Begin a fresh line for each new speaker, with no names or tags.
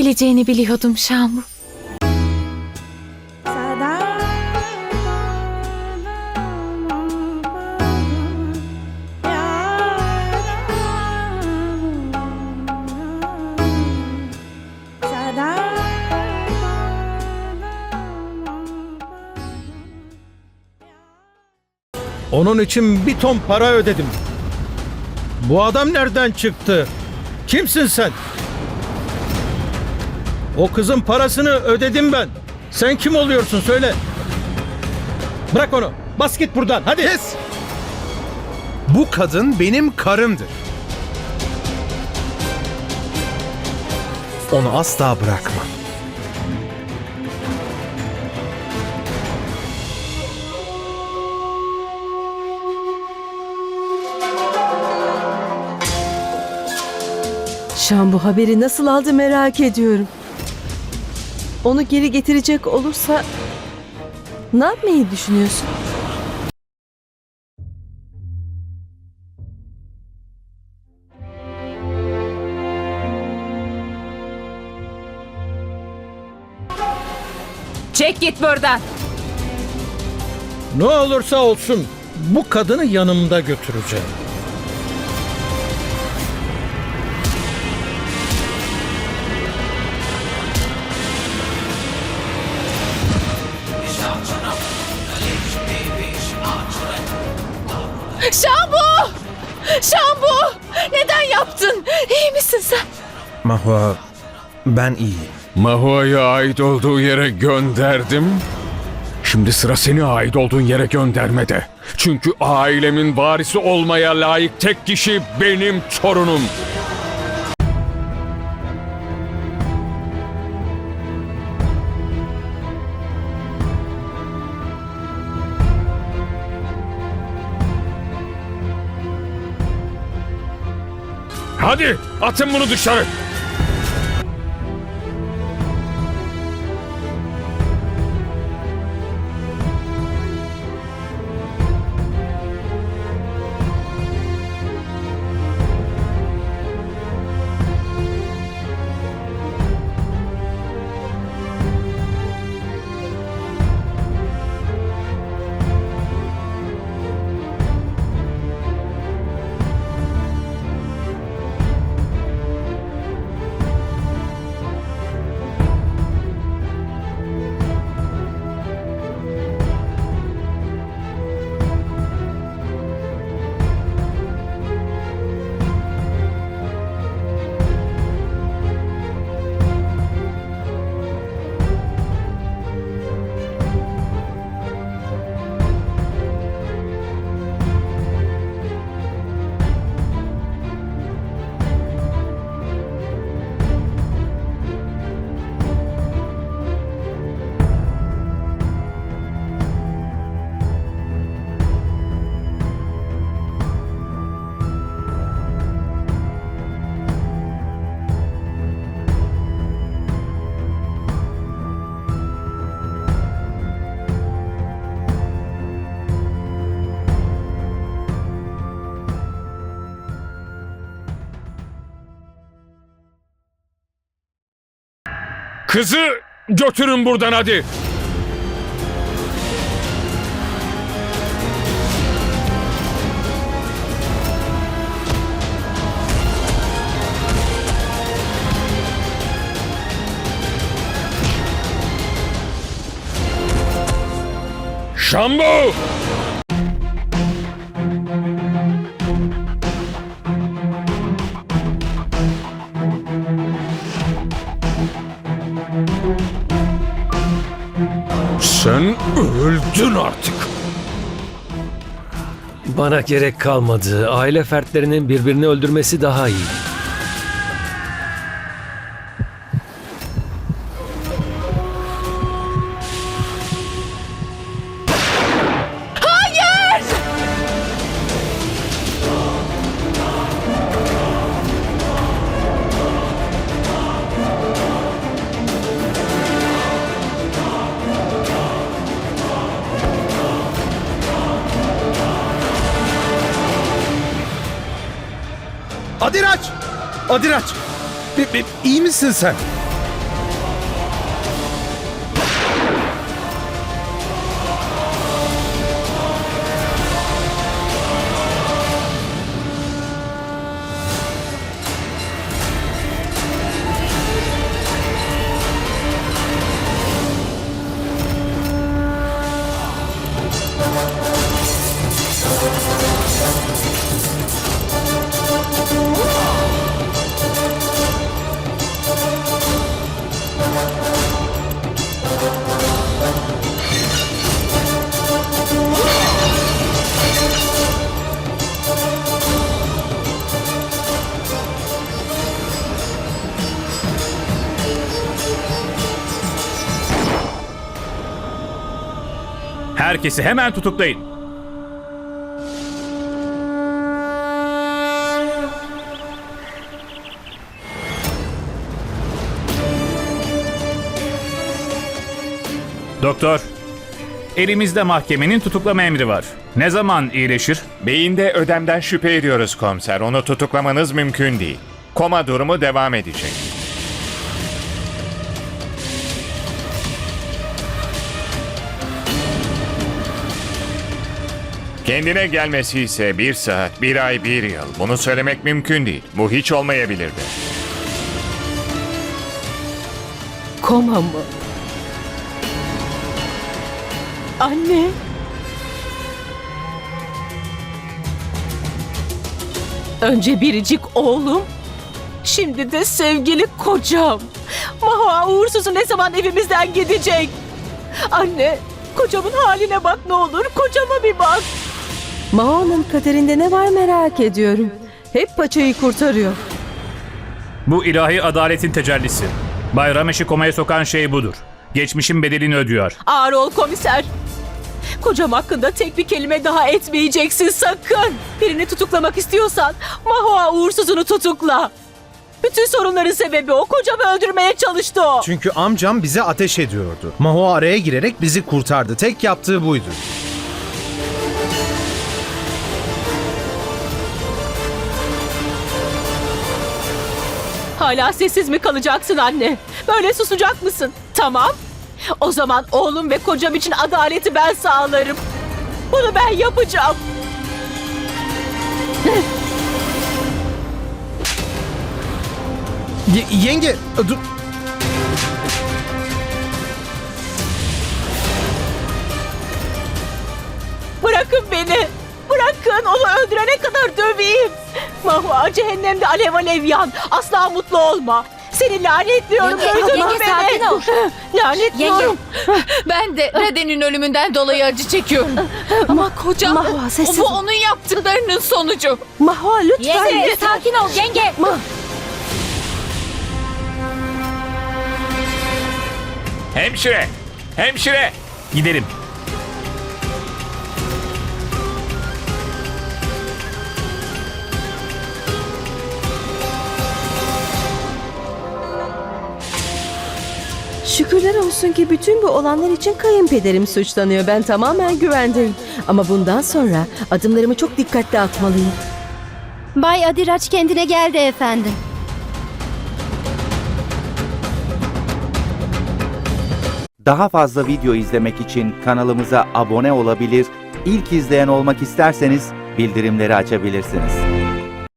Geleceğini biliyordum Şambu.
Onun için bir ton para ödedim. Bu adam nereden çıktı? Kimsin sen? O kızın parasını ödedim ben. Sen kim oluyorsun söyle. Bırak onu. Bas git buradan. Hadi.
Kes! Bu kadın benim karımdır. Onu asla bırakmam.
Şam bu haberi nasıl aldı merak ediyorum. Onu geri getirecek olursa ne yapmayı düşünüyorsun?
Çek git buradan.
Ne olursa olsun bu kadını yanımda götüreceğim.
Mahva, ben iyiyim.
Mahua'ya ait olduğu yere gönderdim. Şimdi sıra seni ait olduğun yere göndermede. Çünkü ailemin varisi olmaya layık tek kişi benim torunum. Hadi atın bunu dışarı. Kızı götürün buradan hadi. Şambu! Sen öldün artık.
Bana gerek kalmadı. Aile fertlerinin birbirini öldürmesi daha iyi.
Adiraç! Adiraç! Bir, bir, iyi misin sen?
Herkesi hemen tutuklayın. Doktor, elimizde mahkemenin tutuklama emri var. Ne zaman iyileşir?
Beyinde ödemden şüphe ediyoruz komiser. Onu tutuklamanız mümkün değil. Koma durumu devam edecek. Kendine gelmesi ise bir saat, bir ay, bir yıl. Bunu söylemek mümkün değil. Bu hiç olmayabilirdi.
Koma mı? Anne. Önce biricik oğlum, şimdi de sevgili kocam. Maha uğursuzu ne zaman evimizden gidecek? Anne, kocamın haline bak ne olur, kocama bir bak. Maha'nın kaderinde ne var merak ediyorum. Hep paçayı kurtarıyor.
Bu ilahi adaletin tecellisi. Bay Ramesh'i komaya sokan şey budur. Geçmişin bedelini ödüyor.
Ağır ol komiser. Kocam hakkında tek bir kelime daha etmeyeceksin sakın. Birini tutuklamak istiyorsan Mahua uğursuzunu tutukla. Bütün sorunların sebebi o. Kocamı öldürmeye çalıştı o.
Çünkü amcam bize ateş ediyordu. Maho araya girerek bizi kurtardı. Tek yaptığı buydu.
Hala sessiz mi kalacaksın anne? Böyle susacak mısın? Tamam. O zaman oğlum ve kocam için adaleti ben sağlarım. Bunu ben yapacağım.
Y- yenge, dur.
Bırakın beni. Bırakın onu öldürene kadar döveyim. Mahva cehennemde alev alev yan. Asla mutlu olma. Seni lanetliyorum.
Yenge,
mu
yenge,
beni?
sakin ol.
Lanetliyorum.
Ben de Raden'in ölümünden dolayı acı çekiyorum. Ama kocam
Mahva, sessiz
bu
ol.
onun yaptıklarının sonucu.
Mahva lütfen.
Yenge sakin ol yenge.
Hemşire! Hemşire!
Gidelim.
Şükürler olsun ki bütün bu olanlar için kayınpederim suçlanıyor. Ben tamamen güvendeyim. Ama bundan sonra adımlarımı çok dikkatli atmalıyım.
Bay Adiraç kendine geldi efendim.
Daha fazla video izlemek için kanalımıza abone olabilir, ilk izleyen olmak isterseniz bildirimleri açabilirsiniz.